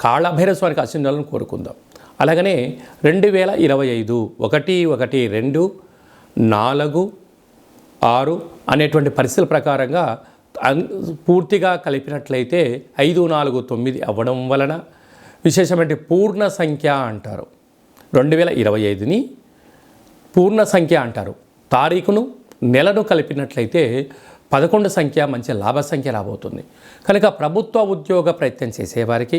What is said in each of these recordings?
కాళభైర స్వామికి కోరుకుందాం. అలాగనే రెండు వేల ఇరవై ఐదు ఒకటి ఒకటి రెండు నాలుగు ఆరు అనేటువంటి పరిస్థితుల ప్రకారంగా పూర్తిగా కలిపినట్లయితే ఐదు నాలుగు తొమ్మిది అవ్వడం వలన విశేషమైన పూర్ణ సంఖ్య అంటారు. రెండు వేల ఇరవై ఐదుని పూర్ణ సంఖ్య అంటారు. తారీఖును నెలను కలిపినట్లయితే పదకొండు సంఖ్య మంచి లాభ సంఖ్య రాబోతుంది. కనుక ప్రభుత్వ ఉద్యోగ ప్రయత్నం చేసేవారికి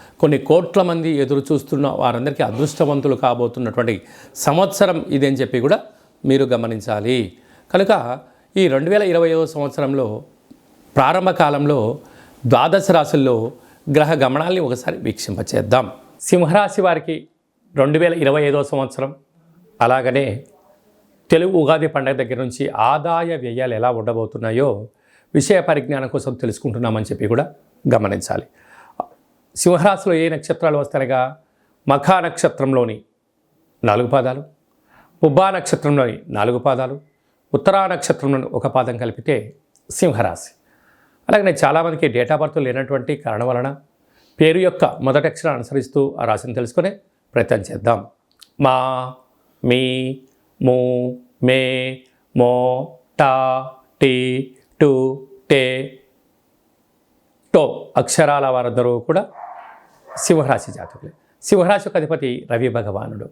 కొన్ని కోట్ల మంది ఎదురు చూస్తున్న వారందరికీ అదృష్టవంతులు కాబోతున్నటువంటి సంవత్సరం ఇది అని చెప్పి కూడా మీరు గమనించాలి. కనుక ఈ రెండు వేల ఇరవై సంవత్సరంలో ప్రారంభ కాలంలో ద్వాదశ రాశుల్లో గ్రహ గమనాల్ని ఒకసారి వీక్షింపచేద్దాం. సింహరాశి వారికి రెండు వేల ఇరవై ఐదో సంవత్సరం అలాగనే తెలుగు ఉగాది పండుగ దగ్గర నుంచి ఆదాయ వ్యయాలు ఎలా ఉండబోతున్నాయో విషయ పరిజ్ఞానం కోసం తెలుసుకుంటున్నామని చెప్పి కూడా గమనించాలి. సింహరాశిలో ఏ నక్షత్రాలు వస్తారగా మఖా నక్షత్రంలోని నాలుగు పాదాలు ఉబ్బా నక్షత్రంలోని నాలుగు పాదాలు ఉత్తరా నక్షత్రంలోని ఒక పాదం కలిపితే సింహరాశి. అలాగనే చాలామందికి డేటా బర్త్ లేనటువంటి కారణం వలన పేరు యొక్క మొదటి అక్షరం అనుసరిస్తూ ఆ రాశిని తెలుసుకునే ప్రయత్నం చేద్దాం. మా మీ మూ మే మో టా టీ టు టే టో అక్షరాల వారందరూ కూడా సింహరాశి జాతకులే. సింహరాశి అధిపతి రవి భగవానుడు.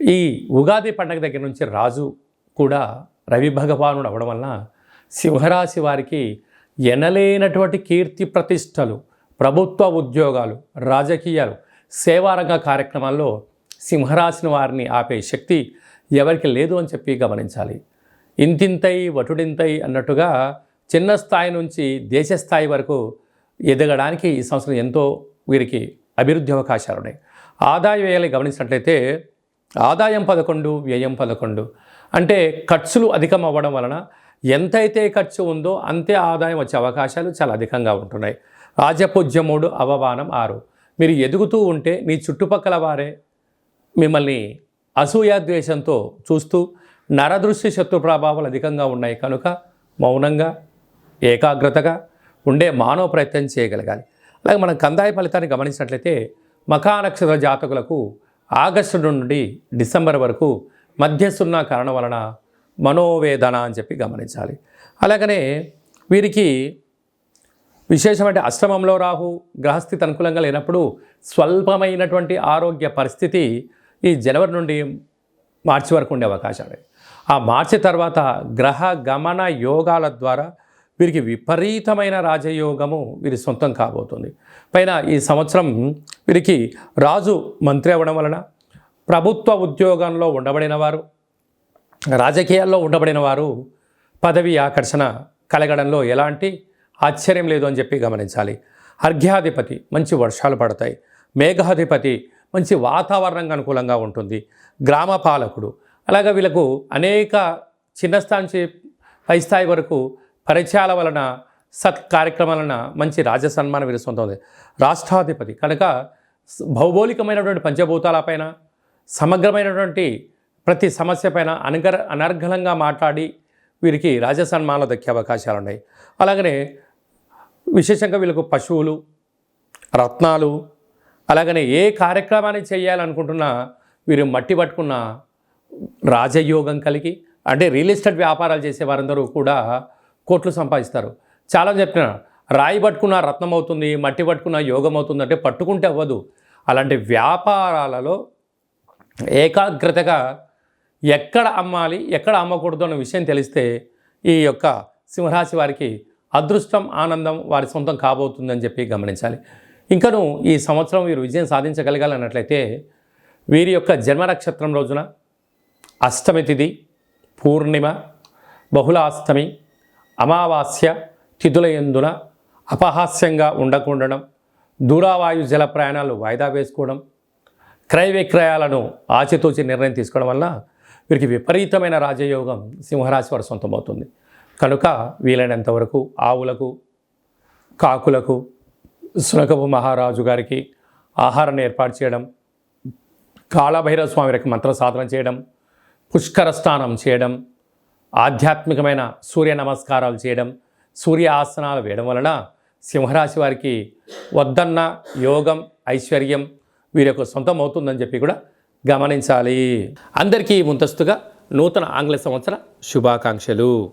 ఈ ఉగాది పండగ దగ్గర నుంచి రాజు కూడా రవి భగవానుడు అవడం వలన సింహరాశి వారికి ఎనలేనటువంటి కీర్తి ప్రతిష్టలు ప్రభుత్వ ఉద్యోగాలు రాజకీయాలు సేవారంగ కార్యక్రమాల్లో సింహరాశిని వారిని ఆపే శక్తి ఎవరికి లేదు అని చెప్పి గమనించాలి. ఇంతింతై వటుడింతై అన్నట్టుగా చిన్న స్థాయి నుంచి దేశ స్థాయి వరకు ఎదగడానికి ఈ సంవత్సరం ఎంతో వీరికి అభివృద్ధి అవకాశాలు ఉన్నాయి. ఆదాయ వ్యయాలు గమనించినట్లయితే ఆదాయం పదకొండు వ్యయం పదకొండు. అంటే ఖర్చులు అధికం అవ్వడం వలన ఎంతైతే ఖర్చు ఉందో అంతే ఆదాయం వచ్చే అవకాశాలు చాలా అధికంగా ఉంటున్నాయి. రాజపూజ్య మూడు అవమానం ఆరు. మీరు ఎదుగుతూ ఉంటే మీ చుట్టుపక్కల వారే మిమ్మల్ని అసూయాద్వేషంతో చూస్తూ నరదృష్టి శత్రు ప్రభావాలు అధికంగా ఉన్నాయి కనుక మౌనంగా ఏకాగ్రతగా ఉండే మానవ ప్రయత్నం చేయగలగాలి. అలాగే మనం కందాయ ఫలితాన్ని గమనించినట్లయితే మఖా నక్షత్ర జాతకులకు ఆగస్టు నుండి డిసెంబర్ వరకు మధ్యస్తున్న కారణం వలన మనోవేదన అని చెప్పి గమనించాలి. అలాగనే వీరికి విశేషమైన అష్టమంలో రాహు గ్రహస్థితి అనుకూలంగా లేనప్పుడు స్వల్పమైనటువంటి ఆరోగ్య పరిస్థితి ఈ జనవరి నుండి మార్చి వరకు ఉండే అవకాశాలు. ఆ మార్చి తర్వాత గ్రహ గమన యోగాల ద్వారా వీరికి విపరీతమైన రాజయోగము వీరి సొంతం కాబోతుంది. పైన ఈ సంవత్సరం వీరికి రాజు మంత్రి అవ్వడం వలన ప్రభుత్వ ఉద్యోగంలో ఉండబడిన వారు రాజకీయాల్లో ఉండబడిన వారు పదవి ఆకర్షణ కలగడంలో ఎలాంటి ఆశ్చర్యం లేదు అని చెప్పి గమనించాలి. అర్ఘ్యాధిపతి మంచి వర్షాలు పడతాయి. మేఘాధిపతి మంచి వాతావరణంగా అనుకూలంగా ఉంటుంది. గ్రామ పాలకుడు. అలాగే వీళ్ళకు అనేక చిన్న స్థాయి నుంచి పై స్థాయి వరకు పరిచయాల వలన సత్ కార్యక్రమాల వలన మంచి రాజ సన్మానం వీరి రాష్ట్రాధిపతి కనుక భౌగోళికమైనటువంటి భౌగోళికమైనటువంటి పంచభూతాలపైన సమగ్రమైనటువంటి ప్రతి సమస్య పైన అనగర అనర్ఘలంగా మాట్లాడి వీరికి రాజ సన్మానాలు దక్కే అవకాశాలు ఉన్నాయి. అలాగనే విశేషంగా వీళ్ళకు పశువులు రత్నాలు అలాగనే ఏ కార్యక్రమాన్ని చేయాలనుకుంటున్నా వీరు మట్టి పట్టుకున్న రాజయోగం కలిగి అంటే రియల్ ఎస్టేట్ వ్యాపారాలు చేసే వారందరూ కూడా కోట్లు సంపాదిస్తారు. చాలా చెప్పిన రాయి పట్టుకున్న రత్నం అవుతుంది మట్టి పట్టుకున్న యోగం అవుతుంది అంటే పట్టుకుంటే అవ్వదు. అలాంటి వ్యాపారాలలో ఏకాగ్రతగా ఎక్కడ అమ్మాలి ఎక్కడ అమ్మకూడదు అన్న విషయం తెలిస్తే ఈ యొక్క సింహరాశి వారికి అదృష్టం ఆనందం వారి సొంతం కాబోతుందని చెప్పి గమనించాలి. ఇంకను ఈ సంవత్సరం వీరు విజయం సాధించగలగాలన్నట్లయితే వీరి యొక్క జన్మ నక్షత్రం రోజున అష్టమి తిథి పూర్ణిమ బహుళాష్టమి అమావాస్య తిథుల ఎందున అపహాస్యంగా ఉండకుండడం దూరావాయు జల ప్రయాణాలు వాయిదా వేసుకోవడం క్రయ విక్రయాలను ఆచితూచి నిర్ణయం తీసుకోవడం వల్ల వీరికి విపరీతమైన రాజయోగం సింహరాశి వారు సొంతమవుతుంది. కనుక వీలైనంత వరకు ఆవులకు కాకులకు సునకపు మహారాజు గారికి ఆహారాన్ని ఏర్పాటు చేయడం కాళభైరవ స్వామి వారికి మంత్ర సాధన చేయడం పుష్కర స్నానం చేయడం ఆధ్యాత్మికమైన సూర్య నమస్కారాలు చేయడం సూర్య ఆసనాలు వేయడం వలన సింహరాశి వారికి వద్దన్న యోగం ఐశ్వర్యం వీరి యొక్క సొంతం అవుతుందని చెప్పి కూడా గమనించాలి. అందరికీ ముందస్తుగా నూతన ఆంగ్ల సంవత్సర శుభాకాంక్షలు.